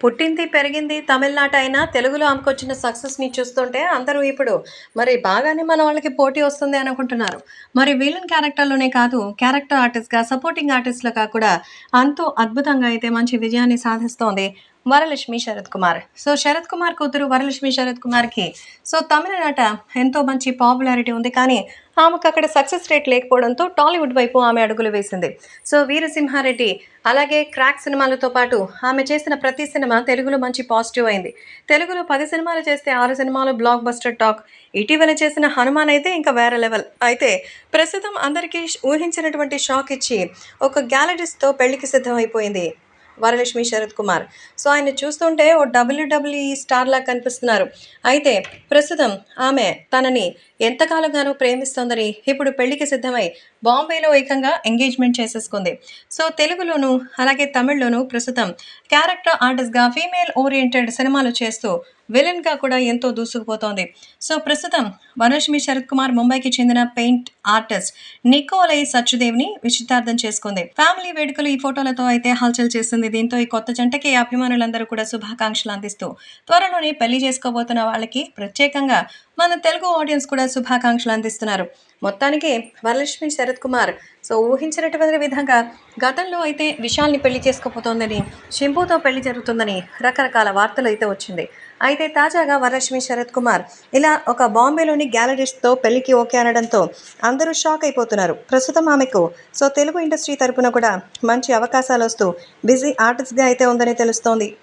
పుట్టింది పెరిగింది తమిళనాట అయినా తెలుగులో ఆమెకొచ్చిన సక్సెస్ని చూస్తుంటే అందరూ ఇప్పుడు మరి బాగానే మన వాళ్ళకి పోటీ వస్తుంది అనుకుంటున్నారు. మరి విలన్ క్యారెక్టర్లోనే కాదు క్యారెక్టర్ ఆర్టిస్ట్గా సపోర్టింగ్ ఆర్టిస్ట్లుగా కూడా అంతో అద్భుతంగా అయితే మంచి విజయాన్ని సాధిస్తోంది వరలక్ష్మి శరత్ కుమార్. సో శరత్ కుమార్ కూతురు వరలక్ష్మి శరత్ కుమార్కి సో తమిళనాట ఎంతో మంచి పాపులారిటీ ఉంది. కానీ ఆమెకు అక్కడ సక్సెస్ రేట్ లేకపోవడంతో టాలీవుడ్ వైపు ఆమె అడుగులు వేసింది. సో వీరసింహారెడ్డి అలాగే క్రాక్ సినిమాలతో పాటు ఆమె చేసిన ప్రతి సినిమా తెలుగులో మంచి పాజిటివ్ అయింది. తెలుగులో పది సినిమాలు చేస్తే ఆరు సినిమాలు బ్లాక్ బస్టర్ టాక్. ఇటీవల చేసిన హనుమాన్ అయితే ఇంకా వేరే లెవెల్. అయితే ప్రస్తుతం అందరికీ ఊహించినటువంటి షాక్ ఇచ్చి ఒక గ్యాలరీస్తో పెళ్ళికి సిద్ధమైపోయింది. వరలక్ష్మి శరత్ కుమార్. సో ఆయన చూస్తుంటే ఓ డబ్ల్యూడబ్ల్యూఈ స్టార్ లాగా కనిపిస్తున్నారు. అయితే ప్రస్తుతం ఆమె తనని ఎంతకాలంగానో ప్రేమిస్తోందని ఇప్పుడు పెళ్ళికి సిద్ధమై బాంబేలో ఏకంగా ఎంగేజ్మెంట్ చేసేసుకుంది. సో తెలుగులోను అలాగే తమిళ్ళోను ప్రస్తుతం క్యారెక్టర్ ఆర్టిస్ట్గా ఫీమేల్ ఓరియంటెడ్ సినిమాలు చేస్తూ విలన్గా కూడా ఎంతో దూసుకుపోతోంది. సో ప్రస్తుతం వనలక్ష్మి శరత్ కుమార్ ముంబైకి చెందిన పెయింట్ ఆర్టిస్ట్ నికోలై సచ్చుదేవ్ని నిశ్చితార్థం చేసుకుంది. ఫ్యామిలీ వేడుకలు ఈ ఫోటోలతో అయితే హల్చల్ చేస్తుంది. దీంతో ఈ కొత్త జంటకి అభిమానులందరూ కూడా శుభాకాంక్షలు అందిస్తూ త్వరలోనే పెళ్ళి చేసుకోబోతున్న వాళ్ళకి ప్రత్యేకంగా మన తెలుగు ఆడియన్స్ కూడా శుభాకాంక్షలు అందిస్తున్నారు. మొత్తానికి వరలక్ష్మి శరత్ కుమార్ సో ఊహించినటువంటి విధంగా గతంలో అయితే విశాల్ని పెళ్ళి చేసుకోబోతోందని శంభుతో పెళ్ళి జరుగుతుందని రకరకాల వార్తలు అయితే వచ్చింది. అయితే తాజాగా వరలక్ష్మి శరత్ కుమార్ ఇలా ఒక బాంబేలోని గ్యాలరీస్తో పెళ్ళికి ఓకే అనడంతో అందరూ షాక్ అయిపోతున్నారు. ప్రస్తుతం ఆమెకు సో తెలుగు ఇండస్ట్రీ తరపున కూడా మంచి అవకాశాలు వస్తూ బిజీ ఆర్టిస్ట్గా అయితే ఉందని తెలుస్తోంది.